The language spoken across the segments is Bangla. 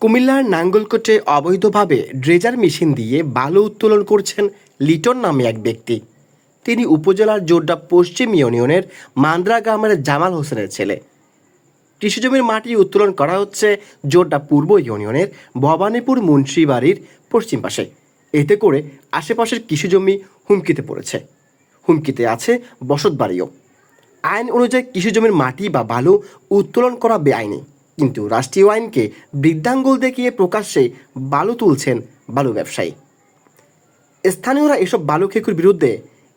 কুমিল্লার নাঙ্গলকোটে অবৈধভাবে ড্রেজার মেশিন দিয়ে বালু উত্তোলন করছেন লিটন নামে এক ব্যক্তি। তিনি উপজেলার জোড্ডা পশ্চিম ইউনিয়নের মান্দ্রা গ্রামের জামাল হোসেনের ছেলে। কৃষিজমির মাটি উত্তোলন করা হচ্ছে জোড্ডা পূর্ব ইউনিয়নের ভবানীপুর মুন্সিবাড়ির পশ্চিম পাশে। এতে করে আশেপাশের কৃষিজমি হুমকিতে পড়েছে। হুমকিতে আছে বসতবাড়িও। আইন অনুযায়ী কৃষিজমির মাটি বা বালু উত্তোলন করা বেআইনি। কিন্তু রাষ্ট্রীয় আইনকে বৃদ্ধাঙ্গুল দেখিয়ে প্রকাশ্যে বালু তুলছেন বালু ব্যবসায়ী। স্থানীয়রা এসব বালু খেকুর বিরুদ্ধে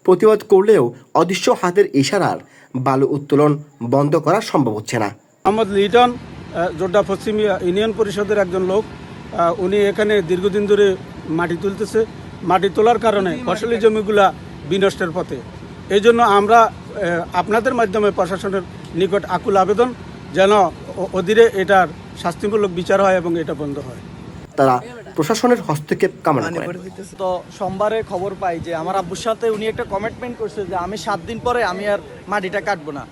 প্রতিবাদ করলেও অদৃশ্য হাতের ইশারার বালু উত্তোলন বন্ধ করা সম্ভব হচ্ছে না। মোহাম্মদ লিটন জোড্ডা পশ্চিম ইউনিয়ন পরিষদের একজন লোক উনি এখানে দীর্ঘদিন ধরে মাটি তুলতেছে। মাটি তোলার কারণে ফসলি জমিগুলা বিনষ্টের পথে। এই জন্য আমরা আপনাদের মাধ্যমে প্রশাসনের নিকট আকুল আবেদন যেন অধীরে এটার শাস্তিমূলক বিচার হয় এবং এটা বন্ধ হয়। তারা প্রশাসনের হস্তক্ষেপ কামনা করেন। তো সোমবারে খবর পাই যে আমার আব্বুর সাথে উনি একটা কমিটমেন্ট করছে যে আমি সাত দিন পরে আমি আর মাটিটা কাটবো না।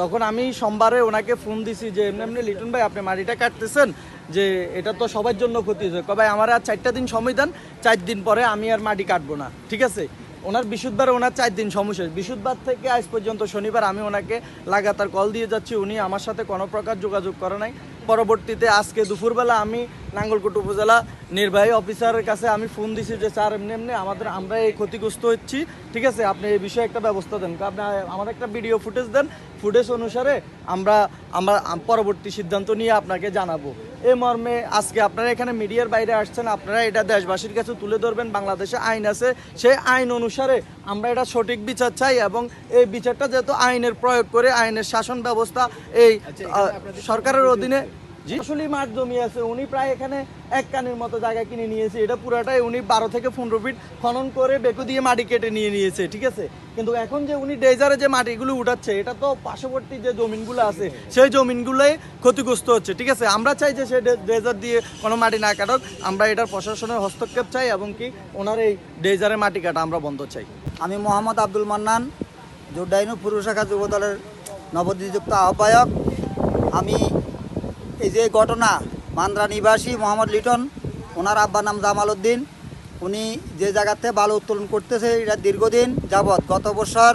তখন আমি সোমবারে ওনাকে ফোন দিছি যে এমনি এমনি লিটন ভাই আপনি মাটিটা কাটতেছেন যে এটা তো সবার জন্য ক্ষতি হয়েছে। কবে আমার আর চারটা দিন সময় দেন চার দিন পরে আমি আর মাটি কাটবো না। ঠিক আছে? ওনার বিশুদ্ধবার ওনার চার দিন সমস্যা বিশুদ্ধবার থেকে আজ পর্যন্ত শনিবার আমি ওনাকে লাগাতার কল দিয়ে যাচ্ছি, উনি আমার সাথে কোনো প্রকার যোগাযোগ করে নাই। পরবর্তীতে আজকে দুপুরবেলা আমি নাঙ্গলকোট উপজেলা নির্বাহী অফিসারের কাছে আমি ফোন দিছি যে, স্যার, এমনি এমনি আমাদের আমরা এই ক্ষতিগ্রস্ত হচ্ছি, ঠিক আছে? আপনি এই বিষয়ে একটা ব্যবস্থা দেন। আপনি, আমার একটা ভিডিও ফুটেজ দেন। ফুটেজ অনুসারে আমরা আমরা পরবর্তী সিদ্ধান্ত নিয়ে আপনাকে জানাব। এই মর্মে আজকে আপনারা এখানে মিডিয়ার বাইরে আসছেন আপনারা এটা দেশবাসীর কাছে তুলে ধরবেন বাংলাদেশে আইন আছে সেই আইন অনুসারে আমরা এটা সঠিক বিচার চাই এবং এই বিচারটা যেহেতু আইনের প্রয়োগ করে আইনের শাসন ব্যবস্থা এই সরকারের অধীনে আসলে মাঠ জমি আছে, উনি প্রায় এখানে এক কানের মতো জায়গা কিনে নিয়েছে। এটা পুরাটাই উনি বারো থেকে পনেরো ফিট খনন করে বেকু দিয়ে মাটি কেটে নিয়ে নিয়েছে, ঠিক আছে? কিন্তু এখন যে উনি ডেজারে যে মাটিগুলো উঠাচ্ছে, এটা তো পার্শ্ববর্তী যে জমিনগুলো আছে, সেই জমিনগুলোই ক্ষতিগ্রস্ত হচ্ছে, ঠিক আছে? আমরা চাই যে সেই ডেজার দিয়ে কোনো মাটি না কাটক, আমরা এটার প্রশাসনের হস্তক্ষেপ চাই এবং কি ওনার এই ডেজারে মাটি কাটা আমরা বন্ধ চাই। আমি মোহাম্মদ আব্দুল মান্নান জোড্ডাইনু পুরুষ শাখা যুবদলের নবনিযুক্ত আহ্বায়ক। আমি এই যে ঘটনা, মান্দ্রা নিবাসী মোহাম্মদ লিটন, ওনার আব্বার নাম জামাল উদ্দিন উনি যে জায়গাতে বালু উত্তোলন করতেছে, এটা দীর্ঘদিন যাবৎ, গত বছর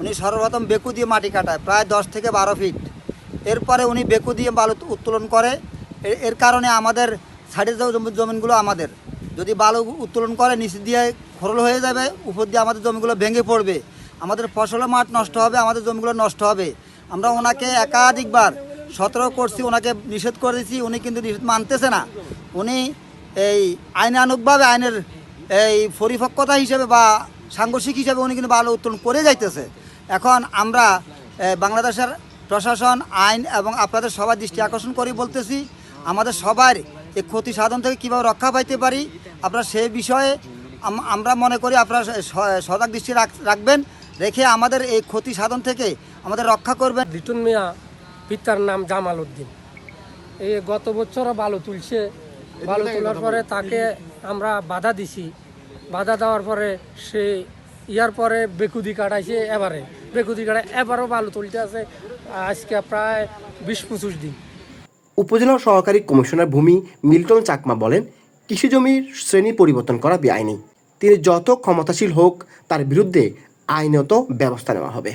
উনি সর্বপ্রথম বেকু দিয়ে মাটি কাটায়, প্রায় দশ থেকে বারো ফিট। এরপরে উনি বেকু দিয়ে বালু উত্তোলন করে। এর কারণে আমাদের সাইডের জমিনগুলো আমাদের। যদি বালু উত্তোলন করে, নিচে দিয়ে খরল হয়ে যাবে, উপর দিয়ে আমাদের জমিগুলো ভেঙে পড়বে। আমাদের ফসলের মাঠ নষ্ট হবে, আমাদের জমিগুলো নষ্ট হবে। আমরা ওনাকে একাধিকবার সতর্ক করছি, ওনাকে নিষেধ করে দিচ্ছি উনি কিন্তু নিষেধ মানতেছে না। উনি এই আইনানুগভাবে আইনের এই পরিপক্কতা হিসেবে বা সাংঘর্ষিক হিসেবে উনি কিন্তু বালু উত্তোলন করে যাইতেছে। এখন আমরা বাংলাদেশের প্রশাসন, আইন এবং আপনাদের সবার দৃষ্টি আকর্ষণ করি বলতেছি, আমাদের সবার এই ক্ষতি সাধন থেকে কীভাবে রক্ষা পাইতে পারি, আপনারা সেই বিষয়ে আমরা মনে করি আপনারা স- সজাগ দৃষ্টি রাখ- রাখবেন, রেখে আমাদের এই ক্ষতি সাধন থেকে আমাদের রক্ষা করবেন। লিটন মিয়া পিতার নাম জামাল উদ্দিন। এই গত বছর বালু তুলছে। বালু তোলার পরে তাকে আমরা বাধা দিছি। বাধা দেওয়ার পরে সে ইয়ার পরে বেকুদি কাটাইছে এবারে। বেকুদি কাটায় এবারও বালু তুলতে আছে আজকে প্রায় বিশ পঁচিশ দিন। উপজেলা সহকারী কমিশনার ভূমি মিল্টন চাকমা বলেন কৃষি জমির শ্রেণি পরিবর্তন করা বেআইনি। তিনি যত ক্ষমতাশীল হোক তার বিরুদ্ধে আইনত ব্যবস্থা নেওয়া হবে।